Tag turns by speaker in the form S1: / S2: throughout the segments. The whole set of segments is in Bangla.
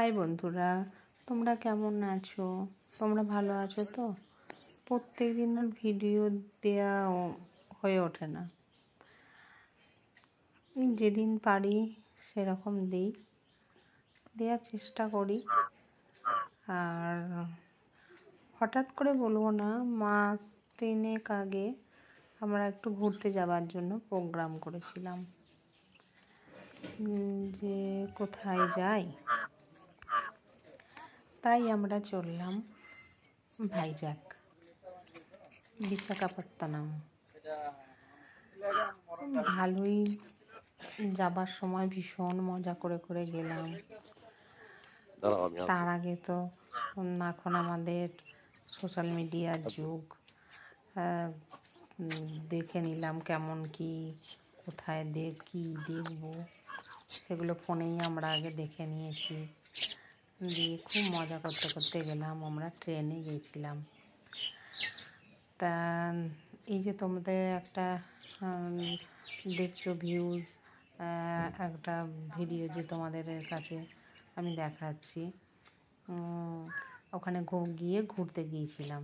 S1: হাই বন্ধুরা, তোমরা কেমন আছো? তোমরা ভালো আছো তো? প্রত্যেক দিন ভিডিও দেওয়া হয়ে ওঠে না। যেদিন পারি সেরকম দিই। দেওয়ার চেষ্টা করি। আর হঠাৎ করে বলব না, মাস তিনেক আগে আমরা একটু ঘুরতে যাওয়ার জন্য প্রোগ্রাম করেছিলাম। যে কোথায় যাই? তাই আমরা চললাম ভাইজাক বিশাখাপত্তনম। ভালোই যাবার সময় ভীষণ মজা করে করে গেলাম। তার আগে তো এখন আমাদের সোশ্যাল মিডিয়ার যুগ। দেখে নিলাম কেমন কি কোথায় দেখ কী দেখব। সেগুলো ফোনেই আমরা আগে দেখে নিয়েছি। দিয়ে খুব মজা করতে করতে গেলাম, আমরা ট্রেনে গিয়েছিলাম তা, এই যে তোমাদের একটা দেখছ ভিউজ একটা ভিডিও যে তোমাদের কাছে আমি দেখাচ্ছি। ওখানে গিয়ে ঘুরতে গিয়েছিলাম।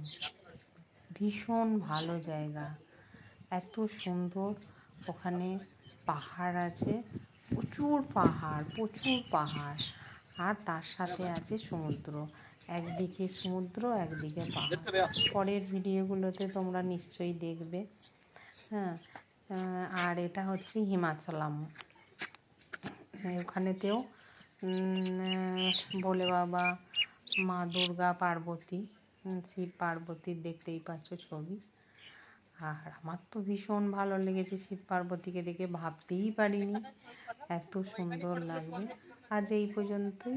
S1: ভীষণ ভালো জায়গা। এত সুন্দর। ওখানে পাহাড় আছে। প্রচুর পাহাড় প্রচুর পাহাড়। আর তার সাথে আছে সমুদ্র। একদিকে সমুদ্র, একদিকে পাহাড়। পরের ভিডিওগুলোতে তোমরা নিশ্চয়ই দেখবে। হ্যাঁ আর এটা হচ্ছে হিমাচলাম। ওখানেতেও বলে বাবা, মা দুর্গা পার্বতী শিব পার্বতীর দেখতেই পাচ্ছ ছবি। আর আমার তো ভীষণ ভালো লেগেছে শিব পার্বতীকে দেখে, ভাবতেই পারিনি। এত সুন্দর লাগবে আজ এই পর্যন্তই।